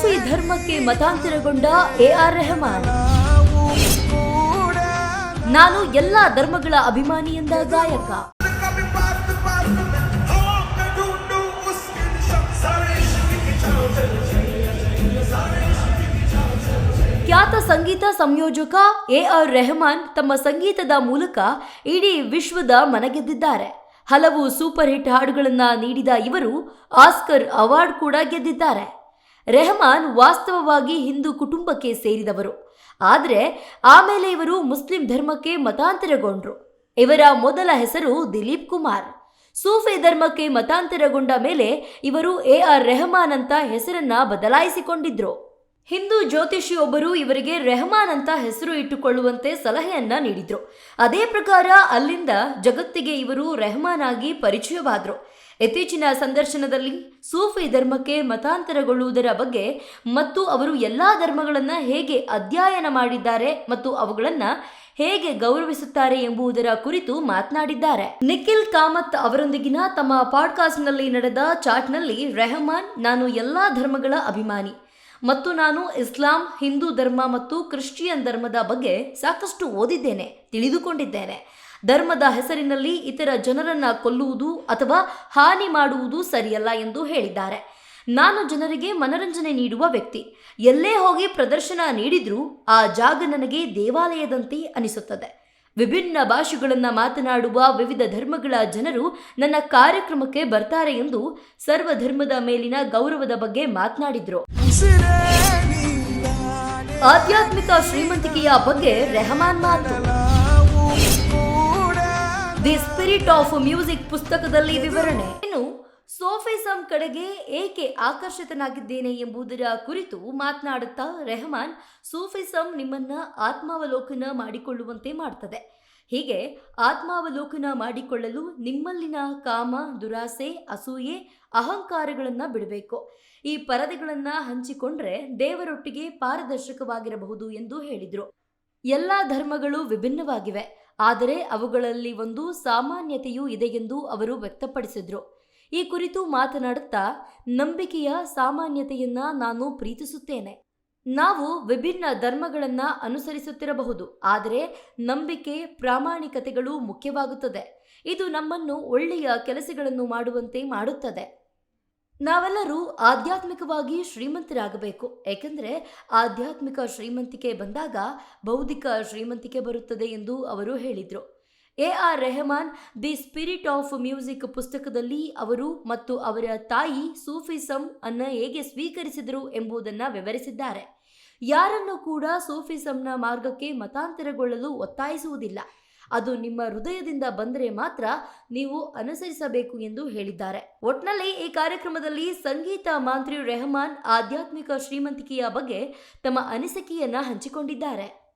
ಸೂಫಿ ಧರ್ಮಕ್ಕೆ ಮತಾಂತರಗೊಂಡ A R Rahman. ನಾನು ಎಲ್ಲ ಧರ್ಮಗಳ ಅಭಿಮಾನಿಯಿಂದ ಗಾಯಕ. ಖ್ಯಾತ ಸಂಗೀತ ಸಂಯೋಜಕ ಎ ಆರ್ ರೆಹಮಾನ್ ತಮ್ಮ ಸಂಗೀತದ ಮೂಲಕ ಇಡೀ ವಿಶ್ವದ ಮನಗೆದ್ದಿದ್ದಾರೆ. ಹಲವು ಸೂಪರ್ ಹಿಟ್ ಹಾಡುಗಳನ್ನು ನೀಡಿದ ಇವರು ಆಸ್ಕರ್ ಅವಾರ್ಡ್ ಕೂಡ ಗೆದ್ದಿದ್ದಾರೆ. ರೆಹಮಾನ್ ವಾಸ್ತವವಾಗಿ ಹಿಂದೂ ಕುಟುಂಬಕ್ಕೆ ಸೇರಿದವರು. ಆದರೆ, ಆಮೇಲೆ ಇವರು ಮುಸ್ಲಿಂ ಧರ್ಮಕ್ಕೆ ಮತಾಂತರಗೊಂಡ್ರು. ಇವರ ಮೊದಲ ಹೆಸರು ದಿಲೀಪ್ ಕುಮಾರ್. ಸೂಫಿ ಧರ್ಮಕ್ಕೆ ಮತಾಂತರಗೊಂಡ ಮೇಲೆ ಇವರು ಎ ಆರ್ ರೆಹಮಾನ್ ಅಂತ ಹೆಸರನ್ನ ಬದಲಾಯಿಸಿಕೊಂಡಿದ್ರು. ಹಿಂದೂ ಜ್ಯೋತಿಷಿಯೊಬ್ಬರು ಇವರಿಗೆ ರೆಹಮಾನ್ ಅಂತ ಹೆಸರು ಇಟ್ಟುಕೊಳ್ಳುವಂತೆ ಸಲಹೆಯನ್ನ ನೀಡಿದ್ರು. ಅದೇ ಪ್ರಕಾರ ಅಲ್ಲಿಂದ ಜಗತ್ತಿಗೆ ಇವರು ರೆಹಮಾನ್ ಆಗಿ ಪರಿಚಯವಾದರು. ಇತ್ತೀಚಿನ ಸಂದರ್ಶನದಲ್ಲಿ ಸೂಫಿ ಧರ್ಮಕ್ಕೆ ಮತಾಂತರಗೊಳ್ಳುವುದರ ಬಗ್ಗೆ ಮತ್ತು ಅವರು ಎಲ್ಲಾ ಧರ್ಮಗಳನ್ನು ಹೇಗೆ ಅಧ್ಯಯನ ಮಾಡಿದ್ದಾರೆ ಮತ್ತು ಅವುಗಳನ್ನು ಹೇಗೆ ಗೌರವಿಸುತ್ತಾರೆ ಎಂಬುದರ ಕುರಿತು ಮಾತನಾಡಿದ್ದಾರೆ. ನಿಖಿಲ್ ಕಾಮತ್ ಅವರೊಂದಿಗಿನ ತಮ್ಮ ಪಾಡ್ಕಾಸ್ಟ್ನಲ್ಲಿ ನಡೆದ ಚಾಟ್ನಲ್ಲಿ ರೆಹಮಾನ್, ನಾನು ಎಲ್ಲಾ ಧರ್ಮಗಳ ಅಭಿಮಾನಿ. ಮತ್ತು ನಾನು ಇಸ್ಲಾಂ, ಹಿಂದೂ ಧರ್ಮ ಮತ್ತು ಕ್ರಿಶ್ಚಿಯನ್ ಧರ್ಮದ ಬಗ್ಗೆ ಸಾಕಷ್ಟು ಓದಿದ್ದೇನೆ, ತಿಳಿದುಕೊಂಡಿದ್ದೇನೆ. ಧರ್ಮದ ಹೆಸರಿನಲ್ಲಿ ಇತರ ಜನರನ್ನು ಕೊಲ್ಲುವುದು ಅಥವಾ ಹಾನಿ ಮಾಡುವುದು ಸರಿಯಲ್ಲ ಎಂದು ಹೇಳಿದ್ದಾರೆ. ನಾನು ಜನರಿಗೆ ಮನರಂಜನೆ ನೀಡುವ ವ್ಯಕ್ತಿ. ಎಲ್ಲೇ ಹೋಗಿ ಪ್ರದರ್ಶನ ನೀಡಿದ್ರೂ ಆ ಜಾಗ ನನಗೆ ದೇವಾಲಯದಂತೆ ಅನಿಸುತ್ತದೆ. ವಿಭಿನ್ನ ಭಾಷೆಗಳನ್ನು ಮಾತನಾಡುವ ವಿವಿಧ ಧರ್ಮಗಳ ಜನರು ನನ್ನ ಕಾರ್ಯಕ್ರಮಕ್ಕೆ ಬರ್ತಾರೆ ಎಂದು ಸರ್ವಧರ್ಮದ ಮೇಲಿನ ಗೌರವದ ಬಗ್ಗೆ ಮಾತನಾಡಿದ್ರು. ಆಧ್ಯಾತ್ಮಿಕ ಶ್ರೀಮಂತಿಕೆಯ ಬಗ್ಗೆ ರೆಹಮಾನ್ ಮಾತು. ದಿ ಸ್ಪಿರಿಟ್ ಆಫ್ ಮ್ಯೂಸಿಕ್ ಪುಸ್ತಕದಲ್ಲಿ ವಿವರಣೆ. ಇನ್ನು ಸೋಫಿಸಂ ಕಡೆಗೆ ಏಕೆ ಆಕರ್ಷಿತನಾಗಿದ್ದೇನೆ ಎಂಬುದರ ಕುರಿತು ಮಾತನಾಡುತ್ತಾ ರೆಹಮಾನ್ ಸೂಫಿಸಂ ನಿಮ್ಮನ್ನ ಆತ್ಮಾವಲೋಕನ ಮಾಡಿಕೊಳ್ಳುವಂತೆ ಮಾಡ್ತದೆ. ಹೀಗೆ ಆತ್ಮಾವಲೋಕನ ಮಾಡಿಕೊಳ್ಳಲು ನಿಮ್ಮಲ್ಲಿನ ಕಾಮ, ದುರಾಸೆ, ಅಸೂಯೆ, ಅಹಂಕಾರಗಳನ್ನು ಬಿಡಬೇಕು. ಈ ಪರದೆಗಳನ್ನು ಹಂಚಿಕೊಂಡ್ರೆ ದೇವರೊಟ್ಟಿಗೆ ಪಾರದರ್ಶಕವಾಗಿರಬಹುದು ಎಂದು ಹೇಳಿದರು. ಎಲ್ಲ ಧರ್ಮಗಳು ವಿಭಿನ್ನವಾಗಿವೆ, ಆದರೆ ಅವುಗಳಲ್ಲಿ ಒಂದು ಸಾಮಾನ್ಯತೆಯೂ ಇದೆ ಎಂದು ಅವರು ವ್ಯಕ್ತಪಡಿಸಿದ್ರು. ಈ ಕುರಿತು ಮಾತನಾಡುತ್ತಾ ನಂಬಿಕೆಯ ಸಾಮಾನ್ಯತೆಯನ್ನ ನಾನು ಪ್ರೀತಿಸುತ್ತೇನೆ. ನಾವು ವಿಭಿನ್ನ ಧರ್ಮಗಳನ್ನು ಅನುಸರಿಸುತ್ತಿರಬಹುದು, ಆದರೆ ನಂಬಿಕೆ ಪ್ರಾಮಾಣಿಕತೆಗಳು ಮುಖ್ಯವಾಗುತ್ತದೆ. ಇದು ನಮ್ಮನ್ನು ಒಳ್ಳೆಯ ಕೆಲಸಗಳನ್ನು ಮಾಡುವಂತೆ ಮಾಡುತ್ತದೆ. ನಾವೆಲ್ಲರೂ ಆಧ್ಯಾತ್ಮಿಕವಾಗಿ ಶ್ರೀಮಂತರಾಗಬೇಕು, ಏಕೆಂದರೆ ಆಧ್ಯಾತ್ಮಿಕ ಶ್ರೀಮಂತಿಕೆ ಬಂದಾಗ ಬೌದ್ಧಿಕ ಶ್ರೀಮಂತಿಕೆ ಬರುತ್ತದೆ ಎಂದು ಅವರು ಹೇಳಿದರು. A R Rahman, the spirit of music ಪುಸ್ತಕದಲ್ಲಿ ಅವರು ಮತ್ತು ಅವರ ತಾಯಿ ಸೂಫಿಸಂ ಅನ್ನು ಹೇಗೆ ಸ್ವೀಕರಿಸಿದರು ಎಂಬುದನ್ನು ವಿವರಿಸಿದ್ದಾರೆ. ಯಾರನ್ನು ಕೂಡ ಸೂಫಿಸಂನ ಮಾರ್ಗಕ್ಕೆ ಮತಾಂತರಗೊಳ್ಳಲು ಒತ್ತಾಯಿಸುವುದಿಲ್ಲ. ಅದು ನಿಮ್ಮ ಹೃದಯದಿಂದ ಬಂದರೆ ಮಾತ್ರ ನೀವು ಅನುಸರಿಸಬೇಕು ಎಂದು ಹೇಳಿದ್ದಾರೆ. ಒಟ್ನಲ್ಲಿ ಈ ಕಾರ್ಯಕ್ರಮದಲ್ಲಿ ಸಂಗೀತ ಮಾಂತ್ರಿ ರೆಹಮಾನ್, ಆಧ್ಯಾತ್ಮಿಕ ಶ್ರೀಮಂತಿಕೆಯ ಬಗ್ಗೆ ತಮ್ಮ ಅನಿಸಿಕೆಯನ್ನು ಹಂಚಿಕೊಂಡಿದ್ದಾರೆ.